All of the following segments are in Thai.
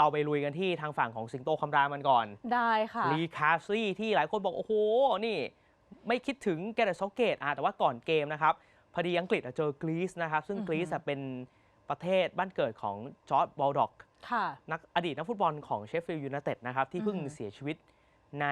เราไปลุยกันที่ทางฝั่งของสิงโตคำรามมันก่อน ได้ค่ะ ลีคาซี่ที่หลายคนบอก โอ้โห นี่ ไม่คิดถึงแกเรตเซาเกตอะแต่ว่าก่อนเกมนะครับ พอดีอังกฤษอะเจอกรีซนะครับ ซึ่งอือหือกรีซอะเป็นประเทศบ้านเกิดของจอร์ดบอลด็อกค่ะนักอดีตนักฟุตบอลของเชฟฟิลด์ยูไนเต็ดนะครับ ที่เพิ่งอือหือเสียชีวิตใน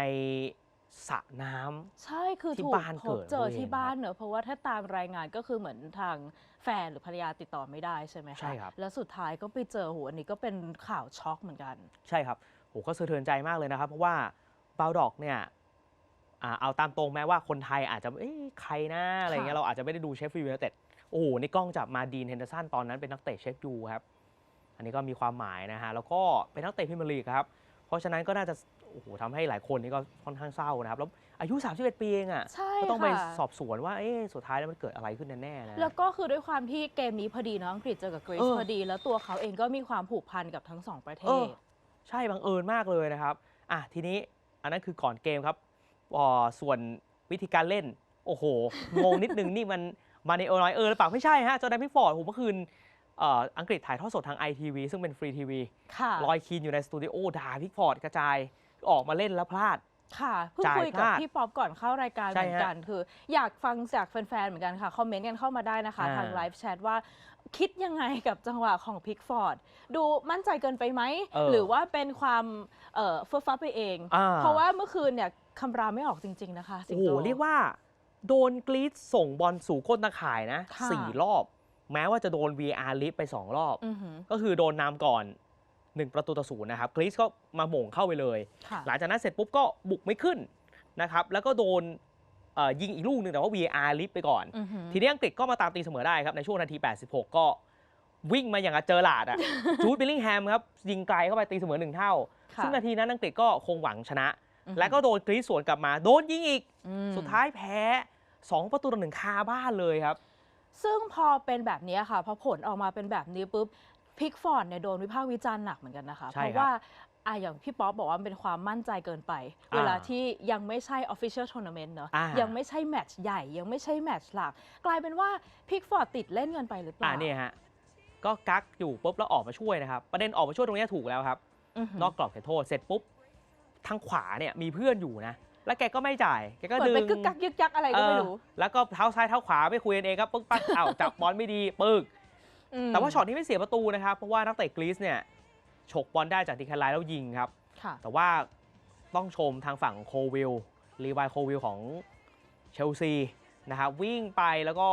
สระน้ำ ใช่คือที่ถูกบ้านพเกิบดเจอตัวเองที่บ้านเนอะเพราะว่าถ้าตามรายงานก็คือเหมือนทางแฟนหรือภรรยาติดต่อไม่ได้ใช่ไหมคะใช่ครับ แล้วสุดท้ายก็ไปเจอโหอันนี้ก็เป็นข่าวช็อกเหมือนกัน ใช่ครับโหก็สะเทือนใจมากเลยนะครับ เพราะว่าบาวดอกเนี่ยอ่าเอาตามตรงแม้ว่าคนไทยอาจจะเอ้ยใครนะอะไรเงี้ยค่ะ เราอาจจะไม่ได้ดูเชฟฟิลด์ยูไนเต็ดโอ้โหนี่กล้องจับมาดีนเฮนเดอร์สันตอนนั้นเป็นนักเตะเชฟยูครับ อันนี้ก็มีความหมายนะฮะ แล้วก็เป็นนักเตะพรีเมียร์ลีกครับ เพราะฉะนั้นก็น่าจะ โอ้โหทำให้หลายคนนี่ก็ค่อนข้างเศร้านะครับแล้วอายุ 31 ปีเองอะใช่ก็ต้องไปค่ะ สอบสวนว่าเอ๊ะสุดท้ายแล้วมันเกิดอะไรขึ้นแน่ๆนะ แล้วก็คือด้วยความที่เกมนี้พอดีเนาะอังกฤษเจอกับกรีเอซอ พอดี แล้วตัวเขาเองก็มีความผูกพันกับทั้งสองประเทเอศอใช่บังเอิญมากเลยนะครับ อะทีนี้อันนั้นคือก่อนเกมครับอ่อส่วนวิธีการเล่น โอ้โห งงนิดนึง นี่มันมาในโอนอยเออหรือเปล่าไม่ใช่ฮะจอร์แดนพิฟฟอร์ดผมเมื่อคืนเอ่ออังกฤษถ่ายทอดสดทาง ITV ซึ่งเป็นฟรีทีวีค่ะ ลอยคีนอยู่ในสตูดิโอด่าพิกฟอร์ดกระจาย ออกมาเล่นแล้วพลาด ค่ะเพิ่งจ่ายคุยกับพลาดพี่ป๊อปก่อนเข้ารายการใช่เหมือนกัน คือ อยากฟังจากแฟนๆเหมือนกันค่ะคอมเมนต์กันเข้ามาได้นะคะ อ่า ทางไลฟ์แชทว่า คิดยังไงกับจังหวะของพิกฟอร์ดดูมั่นใจเกินไปไหม เออหรือว่าเป็นความเอ่อเฟื่อฟ้าไปเอง อ่เพราะว่าเมื่อคืนเนี่ยคำรามไม่ออกจริง ๆนะคะ สิโอ้งโหโต เรียกว่า โดนกรีดส่งบอลสู่ก้นตะข่ายนะค่ะ สี่รอบ แม้ว่าจะโดน VR ลิฟไป2รอบ อือหือ ก็คือโดนนำก่อน 1 ประตูต่อศูนย์นะครับกรีซก็มาหม่งเข้าไปเลยค่ะหลังจากนั้นเสร็จปุ๊บก็บุกไม่ขึ้นนะครับแล้วก็โดนเอ่อยิงอีกลูกหนึ่งแต่ว่า VR ลิฟไปก่อนอือหือทีนี้อังกฤษก็มาตามตีเสมอได้ครับในช่วงนาที 86 ก็วิ่งมาอย่างกับเจอหลาดอะจูดบิลลิงแฮมครับยิงไกลเข้าไปตีเสมอหนึ่งเท่าค่ะซึ่งนาทีนั้นอังกฤษก็คงหวังชนะอือหือแล้วก็โดนกรีซสวนกลับมาโดนยิงอีกอืมสุดท้ายแพ้ 2 ประตูต่อหนึ่งคาบ้านเลยครับซึ่งพอเป็นแบบนี้ค่ะพอผลออกมาเป็นแบบนี้ปุ๊บ พิกฟอร์ดเนี่ยโดนวิพากษ์วิจารณ์หนักเหมือนกันนะคะ ใช่เพราะครับว่าอะอย่างพี่ป๊อปบอกว่ามันเป็นความมั่นใจเกินไป อ่าเวลาที่ยังไม่ใช่ Official Tournament เนอะอ่ายั ยังไม่ใช่แมตช์ใหญ่ ยังไม่ใช่แมตช์หลัก กลายเป็นว่าพิกฟอร์ดติดเล่นเกินไปหรือเปอ่าล่าเนี่ยฮะก็กักอยู่ปุ๊บแล้วออกมาช่วยนะครับ ประเด็นออกมาช่วยตรงเนี้ยถูกแล้วครับอือหือนอกกรอบเขตโทษเสร็จปุ๊บทางขวาเนี่ยมีเพื่อนอยู่นะ แล้วแกก็ไม่จ่ายแกก็เหมือนดึงไปกึกกักยึกยักอะไรก็ไม่รู้ เออแล้วก็เท้าซ้ายเท้าขวาไปคุยกันเองครับปึ๊กปั๊ก เอ้าจับบอลไม่ดี ปึ๊กม แต่ว่าช็อตนี้ไม่เสียประตูนะครับ เพราะว่านักเตะกรีซเนี่ยฉกบอลได้จากดีแคลไลน์แล้วยิงครับค่ะแต่ว่าต้องชมทางฝั่งโควิลรีวายโควิลของเชลซีนะครับวิ่งไปแล้วก็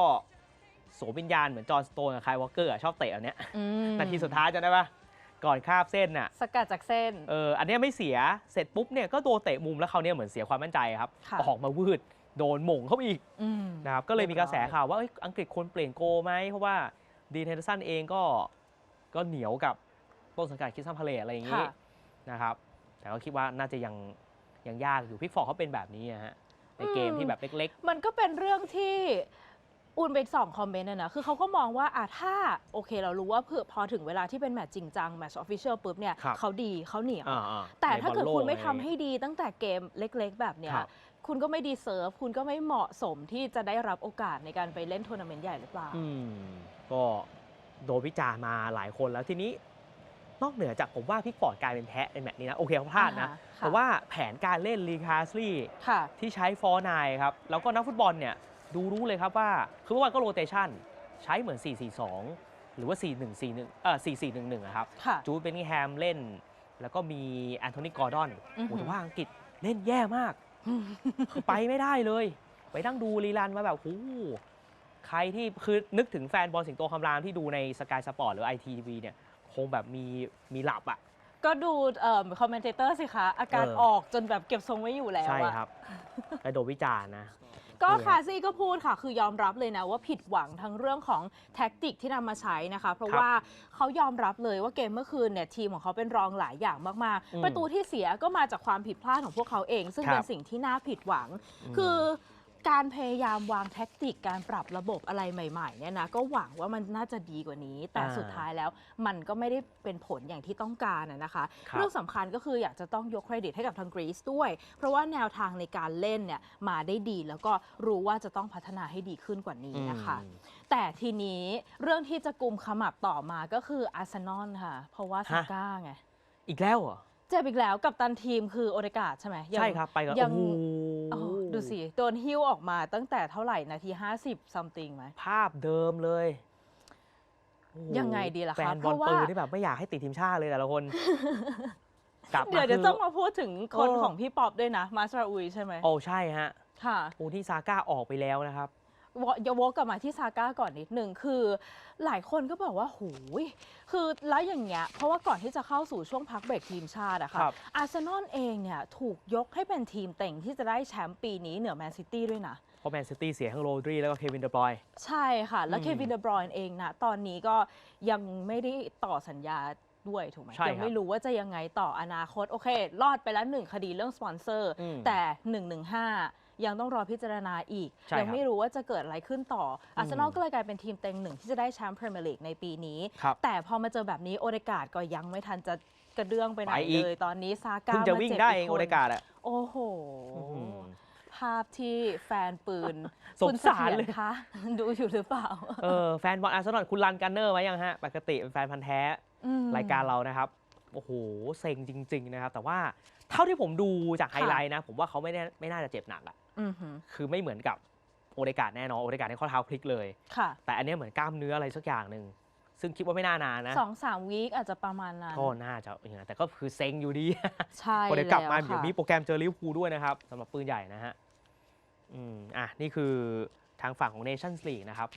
สวมวิญญาณเหมือนจอห์นสโตนกับไคลวอลเกอร์อะชอบเตะอันเนี้ยอืมนาทีสุดท้ายจะได้ปะก่อนคาบเส้นน่ะสกัดจากเส้นเอออันเนี้ยไม่เสียเสร็จปุ๊บเนี่ยก็โดนเตะมุมแล้วเขาวเนี่ยเหมือนเสียความมั่นใจครับค่ะออกมาวืดโดนหม่งเข้าไปอีกอืมนะครับก็เลยมีกระแสเรียบร้อยข่าวว่าเอ้ยอังกฤษควรเปลี่ยนโกไหมเพราะว่า ดีนเฮนเดอร์สันเองก็ก็เหนียวกับต้นสังกัดคิสซัมพาเลอะไรอย่างงี้ค่ะ นะครับ แต่ก็คิดว่าน่าจะยังยังยากอยู่พิกฟอร์ดเขาเป็นแบบนี้อะฮะในเกมที่แบบเล็ก มันก็เป็นเรื่องที่อุ่นไปส่องคอมเมนต์นะนะ คือเขาก็มองว่าอะถ้าโอเคเรารู้ว่าเพื่อพอถึงเวลาที่เป็นแมตช์จริงจัง แมตช์ออฟฟิเชียลปุ๊บเนี่ยครับ เขาดีเขาเหนียว ๆอ่าๆแต่ในถ้าเกิดบอลโลคุณไม่อะรทำให้ดีตั้งแต่เกมเล็ก ๆ แบบเนี้ย ครับ คุณก็ไม่ดีเซิร์ฟคุณก็ไม่เหมาะสมที่จะได้รับโอกาสในการไปเล่นทัวร์นาเมนต์ใหญ่หรือเปล่า อืมก็โดนวิจารณ์มาหลายคนแล้วทีนี้ นอกเหนือจากผมว่าพิกฟอร์ดกลายเป็นแพ้ในแมตช์นี้นะ โอเคเขาพลาดนะอ่าฮะค่ะ แต่ว่าแผนการเล่นลีคาสลีค่ะ ที่ใช้ฟอร์นายครับ แล้วก็นักฟุตบอลเนี่ย ดูรู้เลยครับว่า คือเมื่อวานก็โรเตชันใช้เหมือน 4-4-2 หรือว่า 4-1-4-1เออ4-4-1-1อะครับ ค่ะ จูดเบนนิงแฮมเล่น แล้วก็มีแอนโทนีกอร์ดอนอือหือ โอ้แต่ว่าอังกฤษเล่นแย่มาก คือไปไม่ได้เลย ไปนั่งดูรีรันมาแบบโอ้โหใครที่คือนึกถึงแฟนบอลสิงโตคำรามที่ดูในสกายสปอร์ตหรือไอทีวีเนี่ย คงแบบมีมีหลับอะ ก็ดูเอ่อคอมเมนเตอร์สิคะ อาการเออออกจนแบบเก็บทรงไม่อยู่แล้วใช่อะครับและโดนวิจารณ์นะ ก็นี่ไงคาซี่ก็พูดค่ะ คือยอมรับเลยนะว่าผิดหวังทั้งเรื่องของแท็กติกที่นำมาใช้นะคะ เพราะครับว่าเขายอมรับเลยว่าเกมเมื่อคืนเนี่ยทีมของเขาเป็นรองหลายอย่างมากอืมๆประตูที่เสียก็มาจากความผิดพลาดของพวกเขาเอง ซึ่งครับเป็นสิ่งที่น่าผิดหวังอืมคือ การพยายามวางแท็กติกการปรับระบบอะไรใหม่ๆเนี่ยนะก็หวังว่ามันน่าจะดีกว่านี้ แต่อ่าสุดท้ายแล้วมันก็ไม่ได้เป็นผลอย่างที่ต้องการนะนะคะ ครับเรื่องสำคัญก็คืออยากจะต้องยกเครดิตให้กับทางกรีซด้วย เพราะว่าแนวทางในการเล่นเนี่ยมาได้ดีแล้วก็รู้ว่าจะต้องพัฒนาให้ดีขึ้นกว่านี้นะคะ อืม แต่ทีนี้เรื่องที่จะกลุ่มขมับต่อมาก็คืออาร์เซนอลค่ะ เพราะว่าซาก้าไง อีกแล้วเหรอ เจ็บอีกแล้วกับตันทีมคือโอเดกาดใช่ไหมยังใช่ครับไปกับยังโอ้โหโอ้โห ดูสิ โดนฮิ้วออกมาตั้งแต่เท่าไหร่นาที50ซัมติงไหม ภาพเดิมเลยโอ้โหยังไงดีล่ะคะแฟนบเพอลราะว่าปืนที่แบบไม่อยากให้ติดทีมชาติเลยแต่ละคนกลับมาเดี๋ยวเดี๋ยวคือต้องมาพูดถึงคนเออของพี่ป๊อปด้วยนะ มาสราอุยใช่ไหมโอ้ใช่ฮะ ค่ะโอ้ที่ซาก้าออกไปแล้วนะครับ วอย่าวกกลับมาที่ซาก้าก่อนนิดนึงคือหลายคนก็บอกว่าหูยคือแล้วอย่างเงี้ยเพราะว่าก่อนที่จะเข้าสู่ช่วงพักเบรกทีมชาติอะค่ะครับ อาร์เซนอลเองเนี่ยถูกยกให้เป็นทีมเต็งที่จะได้แชมป์ปีนี้เหนือแมนซิตี้ด้วยนะ เพราะแมนซิตี้เสียทั้งโรดรีแล้วก็เควินเดอบรอยน์ ใช่ค่ะ แล้วอืมเควินเดบรอยน์เองนะตอนนี้ก็ยังไม่ได้ต่อสัญญาด้วยถูกไหมใช่ครับยัไม่รู้ว่าจะยังไงต่ออนาคต โอเค รอดไปแล้วหนึ่งคดีเรื่องสปอนเซอร์ อืมแต่ 115 ยังต้องรอพิจารณาอีก ใช่ยัครับไม่รู้ว่าจะเกิดอะไรขึ้นต่ออาร์เซนอลอืมก็เลยกลายเป็นทีมเต็งหนึ่งที่จะได้แชมป์พรีเมียร์ลีกในปีนี้ ครับ แต่พอมาเจอแบบนี้โอเดกาดก็ยังไม่ทันจะกระเดื่องไปไหนไปอีก เลย ตอนนี้ซาก้าเพิ่งจะมาวิ่งจ็บได้กเองคโอนเดกาดอะ โอ้โหอื้อหือภาพที่แฟนปืนสงสารเลย คุณสถียคะดูอยู่หรือเปล่าเออแฟนบอลอาร์เซนอลคุณรันกันเนอร์ไว้ยังฮะ ปกติเป็นแฟนพันธ์แท้ อืม รายการเรานะครับ โอ้โห เซ็งจริง ๆ นะครับ แต่ว่าเท่าที่ผมดูจากไฮค่ะไลท์นะ ผมว่าเขาไม่ได้ไม่น่าจะเจ็บหนักอะ อือหือคือไม่เหมือนกับโอเดกาดแน่นอนโอเดกาดในข้อเท้าพลิกเลย ค่ะแต่อันเนี้ยเหมือนกล้ามเนื้ออะไรสักอย่างหนึ่งซึ่งคิดว่าไม่น่านานนะสองสามวีคอาจจะประมาณนั้นก็น่าจะอย่างนั้นแต่ก็คือเซ็งอยู่ดี ใช่พอเดี๋ยวกลับมาแวเดี๋ยวค่ะมีโปรแกรมเจอลิเวอร์พูลด้วยนะครับสำหรับปืนใหญ่นะฮะอืมอะนี่คือทางฝั่งของ Nations League นะครับ